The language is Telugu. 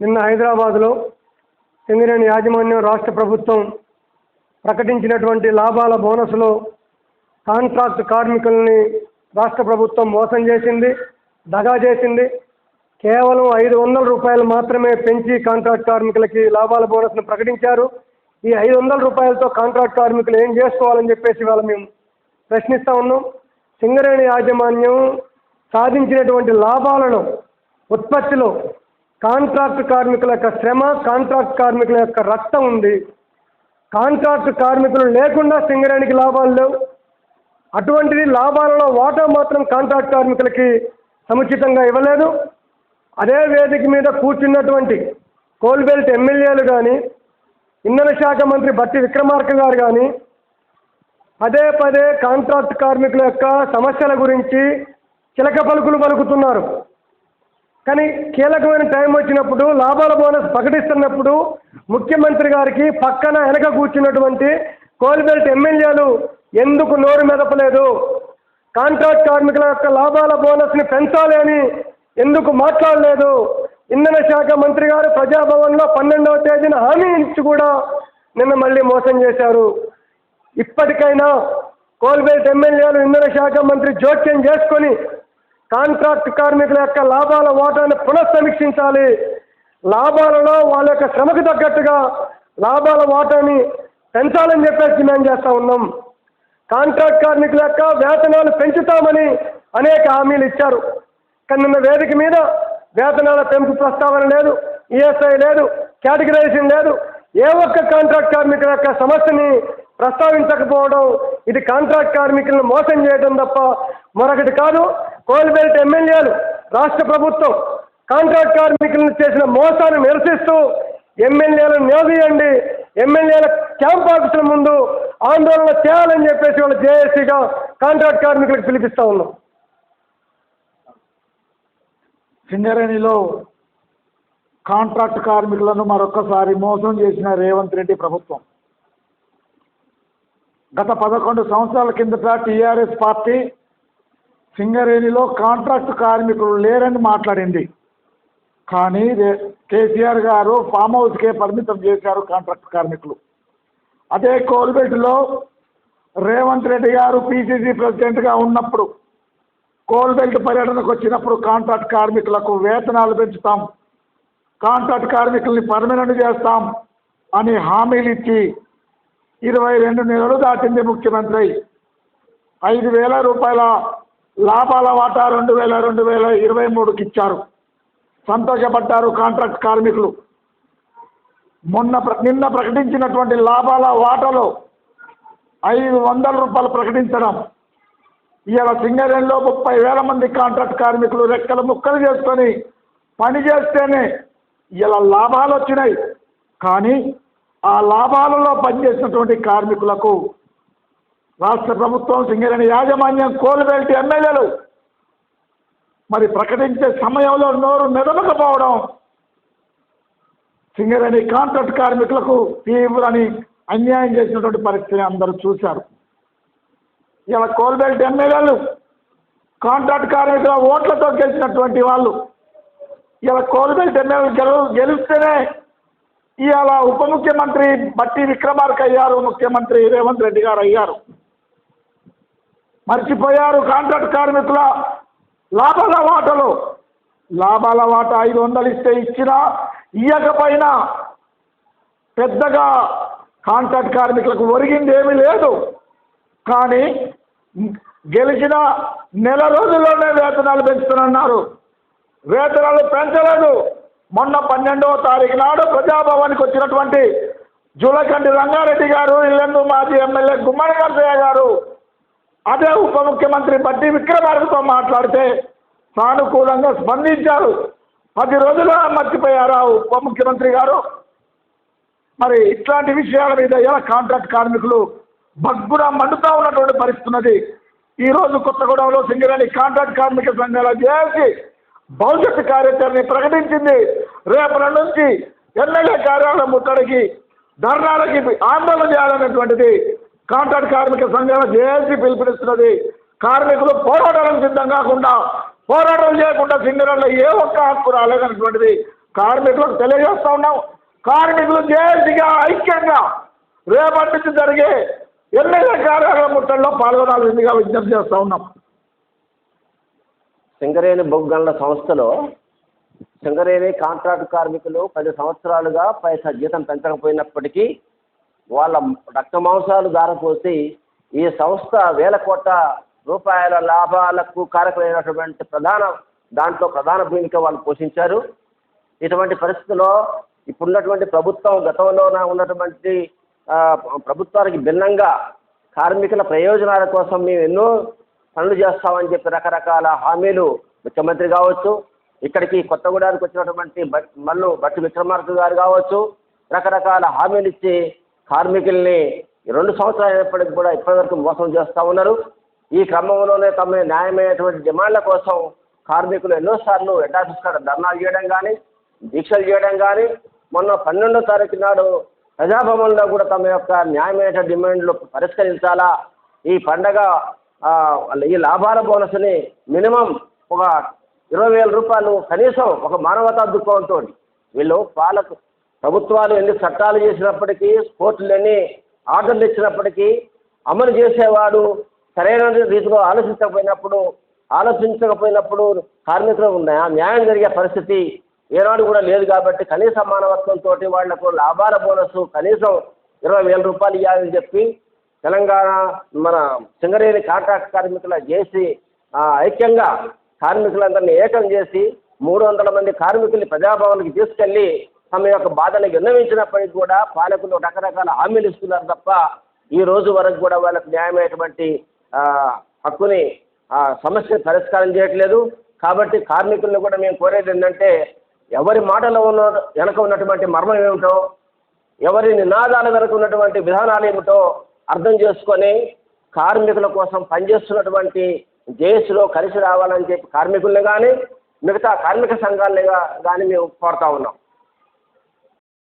నిన్న హైదరాబాద్లో సింగరేణి యాజమాన్యం రాష్ట్ర ప్రభుత్వం ప్రకటించినటువంటి లాభాల బోనస్లో కాంట్రాక్ట్ కార్మికుల్ని రాష్ట్ర ప్రభుత్వం మోసం చేసింది దగా చేసింది. కేవలం ఐదు వందల రూపాయలు మాత్రమే పెంచి కాంట్రాక్ట్ కార్మికులకి లాభాల బోనస్ను ప్రకటించారు. ఈ ఐదు వందల రూపాయలతో కాంట్రాక్ట్ కార్మికులు ఏం చేసుకోవాలని చెప్పేసి ఇవాళ మేము ప్రశ్నిస్తా ఉన్నాం. సింగరేణి యాజమాన్యం సాధించినటువంటి లాభాలను ఉత్పత్తిలో కాంట్రాక్ట్ కార్మికుల యొక్క శ్రమ కాంట్రాక్ట్ కార్మికుల యొక్క రక్తం ఉంది. కాంట్రాక్ట్ కార్మికులు లేకుండా సింగరేణికి లాభాలు లేవు. అటువంటిది లాభాలలో వాటా మాత్రం కాంట్రాక్ట్ కార్మికులకి సముచితంగా ఇవ్వలేదు. అదే వేదిక మీద కూర్చున్నటువంటి కోల్బెల్ట్ ఎమ్మెల్యేలు కానీ ఇంధన శాఖ మంత్రి బట్టి విక్రమార్క గారు కానీ పదే పదే కాంట్రాక్ట్ కార్మికుల యొక్క సమస్యల గురించి చిలక పలుకులు పలుకుతున్నారు. కానీ కీలకమైన టైం వచ్చినప్పుడు లాభాల బోనస్ ప్రకటిస్తున్నప్పుడు ముఖ్యమంత్రి గారికి పక్కన వెనక కూర్చున్నటువంటి కోల్బెల్ట్ ఎమ్మెల్యేలు ఎందుకు నోరు మెదపలేదు? కాంట్రాక్ట్ కార్మికుల యొక్క లాభాల బోనస్ని పెంచాలి అని ఎందుకు మాట్లాడలేదు? ఇంధన శాఖ మంత్రి గారు ప్రజాభవన్లో పన్నెండవ తేదీన హామీ ఇచ్చి కూడా నిన్న మళ్ళీ మోసం చేశారు. ఇప్పటికైనా కోల్బెల్ట్ ఎమ్మెల్యేలు ఇంధన శాఖ మంత్రి జోక్యం చేసుకొని కాంట్రాక్ట్ కార్మికుల యొక్క లాభాల వాటాను పునఃసమీక్షించాలి. లాభాలలో వాళ్ళ యొక్క శ్రమకు తగ్గట్టుగా లాభాల వాటాని పెంచాలని చెప్పేసి డిమాండ్ చేస్తూ ఉన్నాం. కాంట్రాక్ట్ కార్మికుల యొక్క వేతనాలు పెంచుతామని అనేక హామీలు ఇచ్చారు. కానీ నిన్న వేదిక మీద వేతనాల పెంపు ప్రస్తావన లేదు ఈఎస్ఐ లేదు కేటగిరైజేషన్ లేదు. ఏ ఒక్క కాంట్రాక్ట్ కార్మికుల యొక్క సమస్యని ప్రస్తావించకపోవడం ఇది కాంట్రాక్ట్ కార్మికులను మోసం చేయడం తప్ప మరొకటి కాదు. కోల్బెల్ట్ ఎమ్మెల్యేలు రాష్ట్ర ప్రభుత్వం కాంట్రాక్ట్ కార్మికులను చేసిన మోసాన్ని నిరసిస్తూ ఎమ్మెల్యేలను నిలదీయండి. ఎమ్మెల్యేల క్యాంప్ ఆఫీసుల ముందు ఆందోళన చేయాలని చెప్పేసి వాళ్ళు జేఏసీగా కాంట్రాక్ట్ కార్మికులకు పిలిపిస్తా ఉన్నాం. సింగరేణిలో కాంట్రాక్ట్ కార్మికులను మరొకసారి మోసం చేసిన రేవంత్ రెడ్డి ప్రభుత్వం. గత పదకొండు సంవత్సరాల కిందట టీఆర్ఎస్ పార్టీ సింగరేణిలో కాంట్రాక్ట్ కార్మికులు లేరని మాట్లాడింది. కానీ కేసీఆర్ గారు ఫామ్ హౌస్కే పరిమితం చేశారు కాంట్రాక్ట్ కార్మికులు. అదే కోల్బెట్లో రేవంత్ రెడ్డి గారు పీసీసీ ప్రెసిడెంట్గా ఉన్నప్పుడు కోల్బెల్ట్ పర్యటనకు వచ్చినప్పుడు కాంట్రాక్ట్ కార్మికులకు వేతనాలు పెంచుతాం కాంట్రాక్ట్ కార్మికుల్ని పర్మనెంట్ చేస్తాం అని హామీలు ఇచ్చి ఇరవై రెండు నెలలు దాటింది ముఖ్యమంత్రి. ఐదు వేల రూపాయల లాభాల వాటా రెండు వేల రెండు వేల ఇరవై మూడుకి ఇచ్చారు. సంతోషపడ్డారు కాంట్రాక్ట్ కార్మికులు. మొన్న నిన్న ప్రకటించినటువంటి లాభాల వాటలో ఐదు వందల రూపాయలు ప్రకటించడం. ఇవాళ సింగరేణిలో ముప్పై వేల మంది కాంట్రాక్ట్ కార్మికులు రెక్కలు ముక్కలు చేసుకొని పని చేస్తేనే ఇలా లాభాలు వచ్చినాయి. కానీ ఆ లాభాలలో పనిచేసినటువంటి కార్మికులకు రాష్ట్ర ప్రభుత్వం సింగరేణి యాజమాన్యం కోల్బెల్ట్ ఎమ్మెల్యేలు మరి ప్రకటించే సమయంలో నోరు మెదపకపోవడం సింగరేణి కాంట్రాక్ట్ కార్మికులకు తీవ్రని అన్యాయం చేసినటువంటి పరిస్థితిని అందరూ చూశారు. ఇలా కోల్బెల్ట్ ఎమ్మెల్యేలు కాంట్రాక్ట్ కార్మికుల ఓట్లతో గెలిచినటువంటి వాళ్ళు ఇలా కోల్బెల్ట్ ఎమ్మెల్యేలు గెలు గెలిస్తేనే ఇవాళ ఉప ముఖ్యమంత్రి బట్టి విక్రమార్క అయ్యారు ముఖ్యమంత్రి రేవంత్ రెడ్డి గారు అయ్యారు మర్చిపోయారు కాంట్రాక్ట్ కార్మికుల లాభాల వాటలు. లాభాల వాట ఐదు వందలు ఇస్తే ఇచ్చినా ఇయ్యకపోయినా పెద్దగా కాంట్రాక్ట్ కార్మికులకు ఒరిగింది ఏమీ లేదు. కానీ గెలిచిన నెల రోజుల్లోనే వేతనాలు పెంచుతున్నారు. వేతనాలు పెంచలేదు. మొన్న పన్నెండవ తారీఖు నాడు ప్రజాభవన్కి వచ్చినటువంటి జూలకండి రంగారెడ్డి గారు ఇల్లందు మాజీ ఎమ్మెల్యే గుమ్మడి నరసయ్య గారు అదే ఉప ముఖ్యమంత్రి బట్టి విక్రమార్కతో మాట్లాడితే సానుకూలంగా స్పందించారు. పది రోజులు మర్చిపోయారా ఉప ముఖ్యమంత్రి గారు? మరి ఇట్లాంటి విషయాల మీద ఎలా కాంట్రాక్ట్ కార్మికులు భగ్గున మండుతా ఉన్నటువంటి పరిస్థితున్నది ఈ రోజు కొత్తగూడెంలో సింగరేణి కాంట్రాక్ట్ కార్మిక సంఘాల చేసి భవిష్యత్తు కార్యాచరణ ప్రకటించింది. రేపటి నుంచి ఎమ్మెల్యే కార్యాలయం ముట్టడికి ధర్నాలకి ఆందోళన చేయాలనేటువంటిది కాంట్రాక్ట్ కార్మిక సంఘాల జేఏసీ పిలుపునిస్తున్నది. కార్మికులు పోరాటాలకు సిద్ధం కాకుండా పోరాటం చేయకుండా సింగరంలో ఏ ఒక్క హక్కు రాలేదనేటువంటిది కార్మికులకు తెలియజేస్తా ఉన్నాం. కార్మికులు జేఏసీగా ఐక్యంగా రేపటి నుంచి జరిగే ఎమ్మెల్యే కార్యాలయం ముట్టల్లో పాల్గొనాల్సిందిగా విజ్ఞప్తి చేస్తా ఉన్నాం. సింగరేణి బొగ్గండ్ల సంస్థలో సింగరేణి కాంట్రాక్ట్ కార్మికులు పది సంవత్సరాలుగా పైసా జీతం పెంచకపోయినప్పటికీ వాళ్ళ రక్త మాంసాలు దారపోసి ఈ సంస్థ వేల కోట్ల రూపాయల లాభాలకు కారకులైనటువంటి ప్రధాన దాంట్లో ప్రధాన భూమిక వాళ్ళు పోషించారు. ఇటువంటి పరిస్థితుల్లో ఇప్పుడున్నటువంటి ప్రభుత్వం గతంలో ఉన్నటువంటి ప్రభుత్వానికి భిన్నంగా కార్మికుల ప్రయోజనాల కోసం మేము ఎన్నో పనులు చేస్తామని చెప్పి రకరకాల హామీలు ముఖ్యమంత్రి కావచ్చు ఇక్కడికి కొత్తగూడానికి వచ్చినటువంటి బట్ మల్లు భట్టి విక్రమార్క గారు కావచ్చు రకరకాల హామీలు ఇచ్చి కార్మికుల్ని రెండు సంవత్సరాలు అయినప్పటికీ కూడా ఇప్పటివరకు మోసం చేస్తూ ఉన్నారు. ఈ క్రమంలోనే తమ న్యాయమైనటువంటి డిమాండ్ల కోసం కార్మికులు ఎన్నోసార్లు హెడ్ ఆఫీస్ కాడ ధర్నాలు చేయడం కానీ దీక్షలు చేయడం కానీ మొన్న పన్నెండో తారీఖు నాడు ప్రజాభవన్లో కూడా తమ యొక్క న్యాయమైన డిమాండ్లు పరిష్కరించాలా? ఈ పండగ ఈ లాభాల బోనస్ని మినిమం ఒక ఇరవై వేల రూపాయలు కనీసం ఒక మానవతా దృక్పథంతో వీళ్ళు పాలకు ప్రభుత్వాలు ఎన్ని చట్టాలు చేసినప్పటికీ కోర్టులు ఎన్ని ఆర్డర్లు ఇచ్చినప్పటికీ అమలు చేసేవాడు సరైన రీతిలో ఆలోచించకపోయినప్పుడు ఆలోచించకపోయినప్పుడు కార్మికులకు ఉన్నాయా? న్యాయం జరిగే పరిస్థితి ఏనాడు కూడా లేదు కాబట్టి కనీస మానవత్వంతో వాళ్ళకు లాభాల బోనస్ కనీసం ఇరవై వేల రూపాయలు ఇవ్వాలని చెప్పి తెలంగాణ మన సింగరేణి కాంట్రాక్ట్ కార్మికుల చేసి ఐక్యంగా కార్మికులందరినీ ఏకం చేసి మూడు వందల మంది కార్మికుల్ని ప్రజాభవన్కి తీసుకెళ్ళి తమ యొక్క బాధను విన్నవించినప్పటికీ కూడా పాలకులు రకరకాల హామీలు ఇస్తున్నారు తప్ప ఈ రోజు వరకు కూడా వాళ్ళకు న్యాయమైనటువంటి హక్కుని సమస్య పరిష్కారం చేయట్లేదు. కాబట్టి కార్మికులను కూడా మేము కోరేది ఏంటంటే ఎవరి మాటలో ఉన్న వెనక ఉన్నటువంటి మర్మం ఏమిటో ఎవరి నినాదాల వెనక ఉన్నటువంటి విధానాలు ఏమిటో అర్థం చేసుకొని కార్మికుల కోసం పనిచేస్తున్నటువంటి జేఏసీలో కలిసి రావాలని చెప్పి కార్మికుల్ని కానీ మిగతా కార్మిక సంఘాలని కానీ మేము కోరుతా ఉన్నాం.